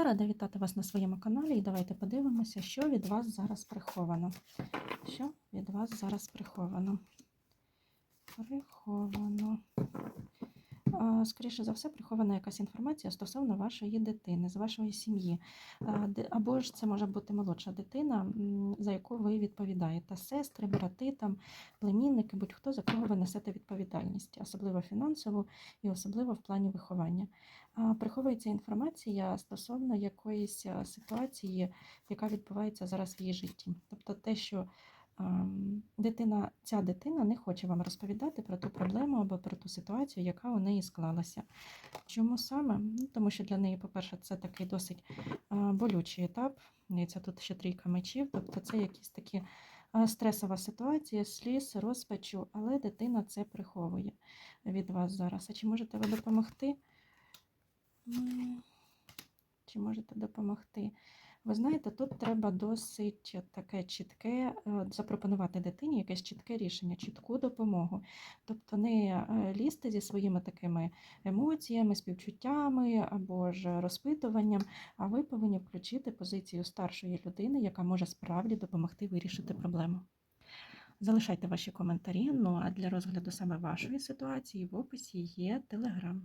Я рада вітати вас на своєму каналі і давайте подивимося, що від вас зараз приховано. Що від вас зараз приховано? Приховано. Скоріше за все, прихована якась інформація стосовно вашої дитини, з вашої сім'ї. Або ж це може бути молодша дитина, за яку ви відповідаєте. Сестри, брати, там, племінники, будь-хто, за кого ви несете відповідальність, особливо фінансову і особливо в плані виховання. Приховується інформація стосовно якоїсь ситуації, яка відбувається зараз в її житті. Тобто те, що дитина, ця дитина не хоче вам розповідати про ту проблему або про ту ситуацію, яка у неї склалася. Чому саме? Ну, тому що для неї, по-перше, це такий досить болючий етап. І це тут ще трійка мечів, тобто це якісь такі стресова ситуація, сліз, розпачу, але дитина це приховує від вас зараз. А чи можете ви допомогти? Чи можете допомогти? Ви знаєте, тут треба досить таке чітке е, запропонувати дитині якесь чітке рішення, чітку допомогу. Тобто не е, лізти зі своїми такими емоціями, співчуттями або ж розпитуванням, а ви повинні включити позицію старшої людини, яка може справді допомогти вирішити проблему. Залишайте ваші коментарі. Ну а для розгляду саме вашої ситуації в описі є телеграм.